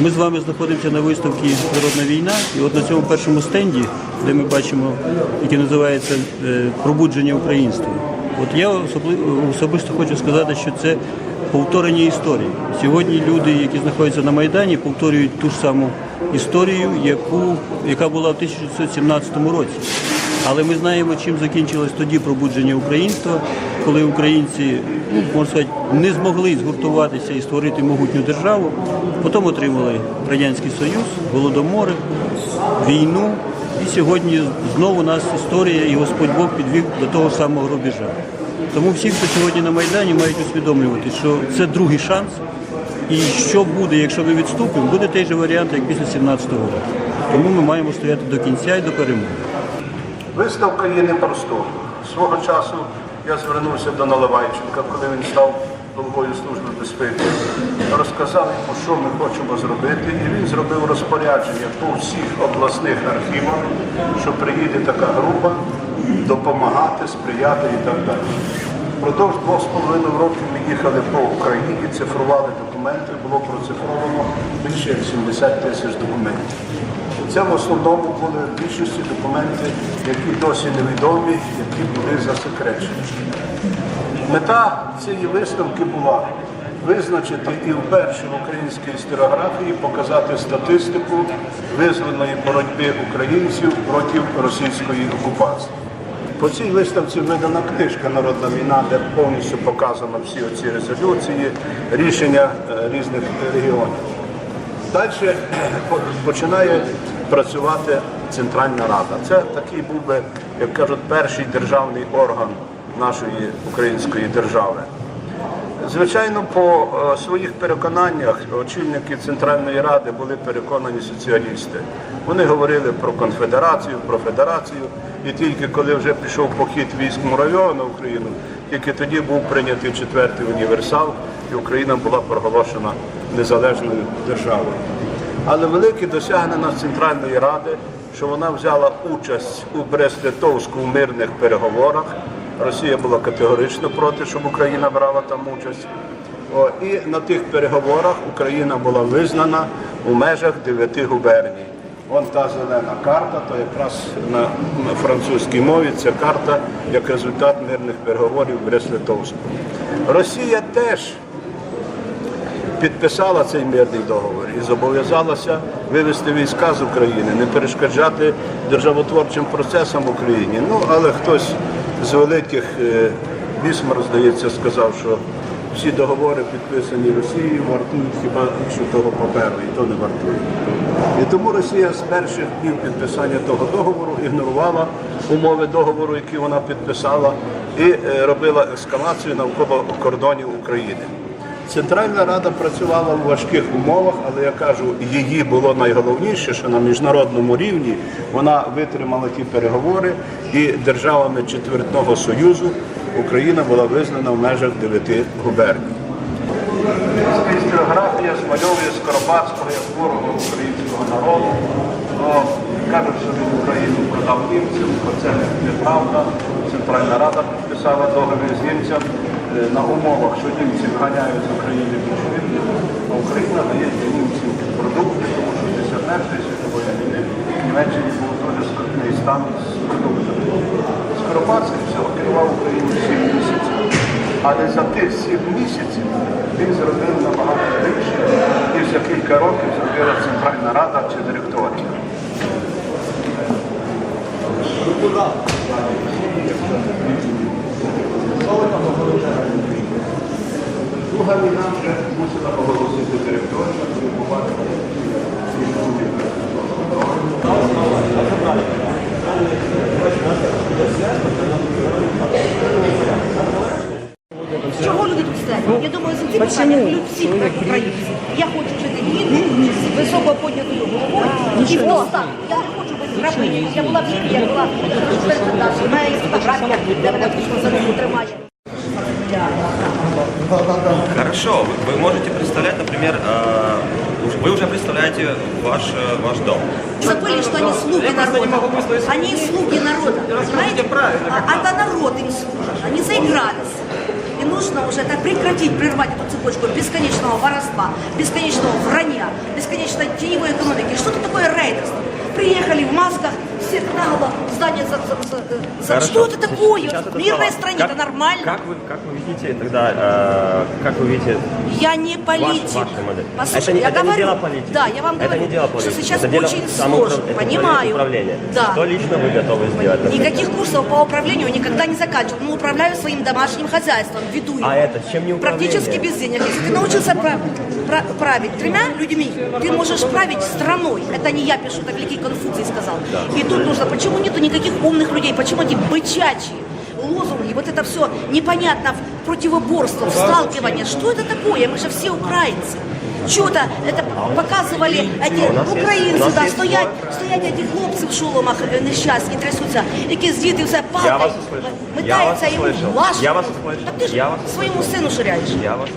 Ми з вами знаходимося на виставці Природна війна, і от на цьому першому стенді, де ми бачимо, який називається е, Пробудження українства. От я особисто хочу сказати, що це повторення історії. Сьогодні люди, які знаходяться на Майдані, повторюють ту ж саму історію, яка була в 1917 році. Але ми знаємо, чим закінчилось тоді пробудження українства, коли українці, ну, можна сказати, не змогли згуртуватися і створити могутню державу. Потім отримали Радянський Союз, Голодомори, війну. І сьогодні знову нас історія і Господь Бог підвів до того самого рубежа. Тому всі, хто сьогодні на Майдані, мають усвідомлювати, що це другий шанс. І що буде, якщо ми відступимо, буде той же варіант, як після 17-го року. Тому ми маємо стояти до кінця і до перемоги. Виставка є непростою. Свого часу я звернувся до Наливайченка, коли він став головою Служби безпеки. Розказав йому, що ми хочемо зробити, і він зробив розпорядження по всіх обласних архівах, що приїде така група допомагати, сприяти і так далі. Впродовж двох з половиною років ми їхали по Україні, цифрували документи, було процифровано більше як 70 тисяч документів. Це в основному були в більшості документи, які досі невідомі, які були засекречені. Мета цієї виставки була визначити і вперше в українській історіографії показати статистику визвольної боротьби українців проти російської окупації. По цій виставці видана книжка Народна війна, де повністю показано всі оці резолюції, рішення е, різних регіонів. Далі починає працювати Центральна Рада. Це такий був би, як кажуть, перший державний орган нашої української держави. Звичайно, по е, своїх переконаннях очільники Центральної Ради були переконані соціалісти. Вони говорили про конфедерацію, про федерацію, і тільки коли вже пішов похід військ Муравйова на Україну, тільки тоді був прийнятий четвертий універсал, і Україна була проголошена незалежною державою. Але велике досягнення Центральної Ради, що вона взяла участь у Брест-Литовську в мирних переговорах. Росія була категорично проти, щоб Україна брала там участь. І на тих переговорах Україна була визнана у межах дев'яти губерній. Вон та зелена карта, то якраз на французькій мові це карта як результат мирних переговорів в Брест-Литовську. Росія теж підписала цей мирний договор і зобов'язалася вивести війська з України, не перешкоджати державотворчим процесам в Україні. Ну, але хтось з великих е, Бісмар, здається, сказав, що всі договори підписані Росією вартують хіба що того паперу, і то не вартує. І тому Росія з перших днів підписання того договору ігнорувала умови договору, які вона підписала, і е, робила ескалацію навколо кордонів України. Центральна Рада працювала в важких умовах, але я кажу, її було найголовніше, що на міжнародному рівні вона витримала ті переговори, і державами Четвертного Союзу Україна була визнана в межах дев'яти губерній. Історіографія змальовує Скоропадського як ворога українського народу. Кажуть, що він Україну продав німцям, бо це неправда. Центральна Рада підписала договір з німцям е, на умовах, що німці вганяють з України більшовиків, а Україна дає для німців продукти, тому що після Першої світової війни в Німеччині був дуже скрутний стан з продуктами. Скоропадський всього керував Україну 7 місяців. Але за тих 7 місяців він зробив набагато більше, ніж за кілька років зробила Центральна Рада чи директорія. Друга війна вже мусила оголосити тому побачили, Чого люди тут стоять? Я думаю, за ці питання хвилюють всі українці. Я хочу жити гідно, з високо піднятою головою і просто. Я не хочу бути грабинею. Я була в Лівії, я була перший У мене є фотографія, де мене за руку тримає. Хорошо, вы, вы можете представлять, например, э, вы уже представляете ваш, э, ваш дом. Забыли, что они слуги народа. Они слуги народа. Понимаете? А, это народ им служит. Они заигрались. прекратить, прервать эту цепочку бесконечного воровства, бесконечного вранья, бесконечной теневой экономики. Что это такое рейдерство? Приехали в масках, всех наголо, в здание за, за- за- Хорошо. Что это такое? Это слова. стране Как- это нормально. Как вы, как вы видите тогда, э, как вы видите Я не политик. ваша модель. Послушай, Это не- я это не говорю, дело политики. Да, я вам Это говорю, не дело что политики. сейчас Это дело очень самоуправ- сложно. это Понимаю. управления. Да. Что лично вы готовы сделать? этого? Никаких курсов по управлению никогда не заканчивал. Но управляю своим домашним хозяйством, веду его. А это чем не управление? Практически без денег. Если ты научился прав- пра- править тремя людьми, ты можешь править страной. Это не я пишу, это великий Конфуций сказал. И тут нужно, почему нету никаких умных людей, почему эти бычачьи лозунги, вот это все непонятно, противоборство, сталкивание. Что это такое? Мы же все украинцы. Что-то это показывали эти у нас є- у українці, нас да, є стоять, своя стоять ці хлопці в шоломах е, нещасні, трясуться, які з діти все Я палкою, вас услышав. Я метаються вас і услышав. влажно. Я вас услышав. Так ти ж Я вас своєму сину ширяєш. Я вас